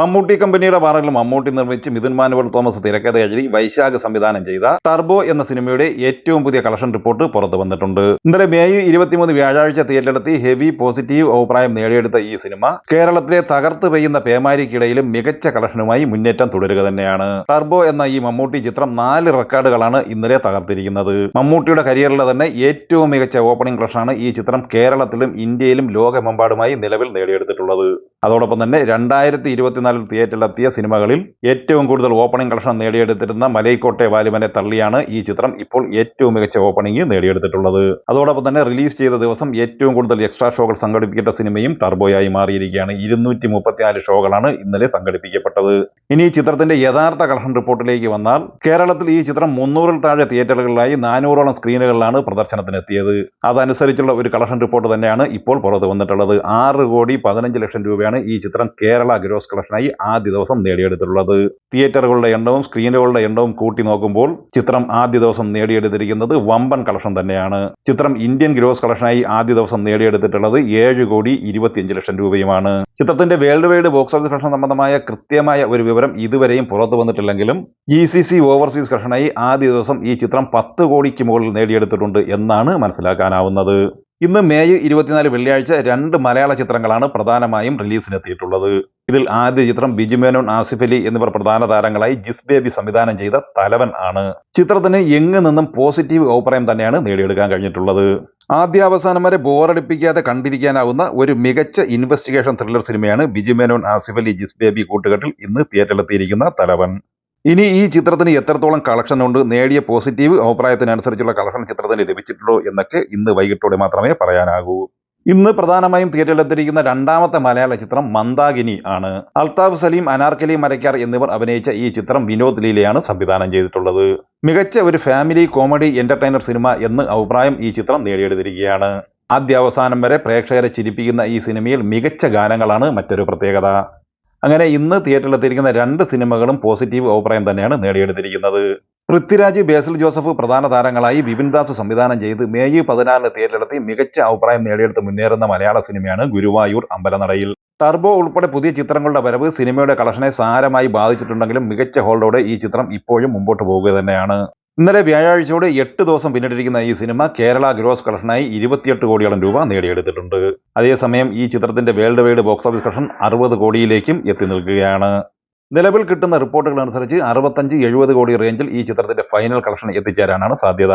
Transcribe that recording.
മമ്മൂട്ടി കമ്പനിയുടെ ബാനറിൽ മമ്മൂട്ടി നിർമ്മിച്ച് മിഥുൻ മാനുവൽ തോമസ് തിരക്കഥ എഴുതി വൈശാഖ് സംവിധാനം ചെയ്ത ടർബോ എന്ന സിനിമയുടെ ഏറ്റവും പുതിയ കളക്ഷൻ റിപ്പോർട്ട് പുറത്തു വന്നിട്ടുണ്ട്. ഇന്നലെ മെയ് ഇരുപത്തിമൂന്ന് വ്യാഴാഴ്ച തിയേറ്ററിലെത്തി ഹെവി പോസിറ്റീവ് അഭിപ്രായം നേടിയെടുത്ത ഈ സിനിമ കേരളത്തിലെ തകർത്ത് പെയ്യുന്ന പേമാരിക്കിടയിലും മികച്ച കളക്ഷനുമായി മുന്നേറ്റം തുടരുക തന്നെയാണ്. ടർബോ എന്ന ഈ മമ്മൂട്ടി ചിത്രം നാല് റെക്കോർഡുകളാണ് ഇന്നലെ തകർത്തിരിക്കുന്നത്. മമ്മൂട്ടിയുടെ കരിയറിലെ തന്നെ ഏറ്റവും മികച്ച ഓപ്പണിംഗ് കളക്ഷനാണ് ഈ ചിത്രം കേരളത്തിലും ഇന്ത്യയിലും ലോകമെമ്പാടുമായി നിലവിൽ നേടിയെടുത്തിട്ടുള്ളത്. അതോടൊപ്പം തന്നെ രണ്ടായിരത്തി ഇരുപത്തിനാലിൽ തിയേറ്ററിലെത്തിയ സിനിമകളിൽ ഏറ്റവും കൂടുതൽ ഓപ്പണിംഗ് കളക്ഷൻ നേടിയെടുത്തിരുന്ന മലൈക്കോട്ടെ വാലുമനെ തള്ളിയാണ് ഈ ചിത്രം ഇപ്പോൾ ഏറ്റവും മികച്ച ഓപ്പണിംഗ് നേടിയെടുത്തിട്ടുള്ളത്. അതോടൊപ്പം തന്നെ റിലീസ് ചെയ്ത ദിവസം ഏറ്റവും കൂടുതൽ എക്സ്ട്രാ ഷോകൾ സംഘടിപ്പിക്കേണ്ട സിനിമയും ടർബോയായി മാറിയിരിക്കുകയാണ്. ഇരുന്നൂറ്റി മുപ്പത്തിനാല് ഷോകളാണ് ഇന്നലെ സംഘടിപ്പിക്കപ്പെട്ടത്. ഇനി ഈ ചിത്രത്തിന്റെ യഥാർത്ഥ കളക്ഷൻ റിപ്പോർട്ടിലേക്ക് വന്നാൽ കേരളത്തിൽ ഈ ചിത്രം മുന്നൂറിൽ താഴെ തിയേറ്ററുകളിലായി നാനൂറോളം സ്ക്രീനുകളിലാണ് പ്രദർശനത്തിനെത്തിയത്. അതനുസരിച്ചുള്ള ഒരു കളക്ഷൻ റിപ്പോർട്ട് തന്നെയാണ് ഇപ്പോൾ പുറത്തു വന്നിട്ടുള്ളത്. ആറ് കോടി പതിനഞ്ച് ലക്ഷം രൂപയാണ് ഈ ചിത്രം കേരള ഗ്രോസ് കളക്ഷനായി ആദ്യ ദിവസം നേടിയെടുത്തിട്ടുള്ളത്. തിയേറ്ററുകളുടെ എണ്ണവും സ്ക്രീനുകളുടെ എണ്ണവും കൂട്ടി നോക്കുമ്പോൾ ചിത്രം ആദ്യ ദിവസം നേടിയെടുത്തിരിക്കുന്നത് വമ്പൻ കളക്ഷൻ തന്നെയാണ്. ചിത്രം ഇന്ത്യൻ ഗ്രോസ് കളക്ഷനായി ആദ്യ ദിവസം നേടിയെടുത്തിട്ടുള്ളത് ഏഴ് കോടി ഇരുപത്തിയഞ്ച് ലക്ഷം രൂപയുമാണ്. ചിത്രത്തിന്റെ world wide box office collection സംബന്ധമായ കൃത്യമായ ഒരു വിവരം ഇതുവരെയും പുറത്തു വന്നിട്ടില്ലെങ്കിലും ഇ സി സി ഓവർസീസ് കളക്ഷനായി ആദ്യ ദിവസം ഈ ചിത്രം പത്ത് കോടിക്ക് മുകളിൽ നേടിയെടുത്തിട്ടുണ്ട് എന്നാണ് മനസ്സിലാക്കാനാവുന്നത്. ഇന്ന് മെയ് ഇരുപത്തിനാല് വെള്ളിയാഴ്ച രണ്ട് മലയാള ചിത്രങ്ങളാണ് പ്രധാനമായും റിലീസിനെത്തിയിട്ടുള്ളത്. ഇതിൽ ആദ്യ ചിത്രം ബിജു മേനോൻ ആസിഫ് അലി എന്നിവർ പ്രധാന താരങ്ങളായി ജിസ് ബേബി സംവിധാനം ചെയ്ത തലവൻ ആണ്. ചിത്രത്തിന് എങ്ങു നിന്നും പോസിറ്റീവ് അഭിപ്രായം തന്നെയാണ് നേടിയെടുക്കാൻ കഴിഞ്ഞിട്ടുള്ളത്. ആദ്യാവസാനം വരെ ബോറടിപ്പിക്കാതെ കണ്ടിരിക്കാനാവുന്ന ഒരു മികച്ച ഇൻവെസ്റ്റിഗേഷൻ ത്രില്ലർ സിനിമയാണ് ബിജു മേനോൻ ആസിഫ് അലി ജിസ് ബേബി കൂട്ടുകെട്ടിൽ ഇന്ന് തിയേറ്ററിലെത്തിയിരിക്കുന്ന തലവൻ. ഇനി ഈ ചിത്രത്തിന് എത്രത്തോളം കളക്ഷൻ ഉണ്ട് നേടിയ പോസിറ്റീവ് അഭിപ്രായത്തിനനുസരിച്ചുള്ള കളക്ഷൻ ചിത്രത്തിന് ലഭിച്ചിട്ടുള്ളൂ എന്നൊക്കെ ഇന്ന് വൈകിട്ടോടെ മാത്രമേ പറയാനാകൂ. ഇന്ന് പ്രധാനമായും തിയേറ്ററിലെത്തിയിരിക്കുന്ന രണ്ടാമത്തെ മലയാള ചിത്രം മന്ദാകിനി ആണ്. അൽതാഫ് സലീം അനാർക്കലി മരക്കാർ എന്നിവർ അഭിനയിച്ച ഈ ചിത്രം വിനോദ് ലീലയാണ് സംവിധാനം ചെയ്തിട്ടുള്ളത്. മികച്ച ഒരു ഫാമിലി കോമഡി എന്റർടൈനർ സിനിമ എന്ന് അഭിപ്രായം ഈ ചിത്രം നേടിയെടുത്തിരിക്കുകയാണ്. ആദ്യ അവസാനം വരെ പ്രേക്ഷകരെ ചിരിപ്പിക്കുന്ന ഈ സിനിമയിൽ മികച്ച ഗാനങ്ങളാണ് മറ്റൊരു പ്രത്യേകത. അങ്ങനെ ഇന്ന് തിയേറ്ററിലെത്തിയിരിക്കുന്ന രണ്ട് സിനിമകളും പോസിറ്റീവ് അഭിപ്രായം തന്നെയാണ് നേടിയെടുത്തിരിക്കുന്നത്. പൃഥ്വിരാജ് ബേസിൽ ജോസഫ് പ്രധാന താരങ്ങളായി വിപിൻ ദാസ് സംവിധാനം ചെയ്ത് മെയ് പതിനാറിന് തിയേറ്ററിലെത്തി മികച്ച അഭിപ്രായം നേടിയെടുത്ത് മുന്നേറുന്ന മലയാള സിനിമയാണ് ഗുരുവായൂർ അമ്പലനടയിൽ. ടർബോ ഉൾപ്പെടെ പുതിയ ചിത്രങ്ങളുടെ വരവ് സിനിമയുടെ കളക്ഷനെ സാരമായി ബാധിച്ചിട്ടുണ്ടെങ്കിലും മികച്ച ഹോൾഡോടെ ഈ ചിത്രം ഇപ്പോഴും മുമ്പോട്ട് പോവുക തന്നെയാണ്. ഇന്നലെ വ്യാഴാഴ്ചയോടെ എട്ട് ദിവസം പിന്നിട്ടിരിക്കുന്ന ഈ സിനിമ കേരള ഗ്രോസ് കളക്ഷനായി ഇരുപത്തിയെട്ട് കോടിയോളം രൂപ നേടിയെടുത്തിട്ടുണ്ട്. അതേസമയം ഈ ചിത്രത്തിന്റെ world wide box office collection അറുപത് കോടിയിലേക്കും എത്തി നിൽക്കുകയാണ്. നിലവിൽ കിട്ടുന്ന റിപ്പോർട്ടുകൾ അനുസരിച്ച് അറുപത്തഞ്ച് എഴുപത് കോടി റേഞ്ചിൽ ഈ ചിത്രത്തിന്റെ ഫൈനൽ കളക്ഷൻ എത്തിച്ചേരാനാണ് സാധ്യത.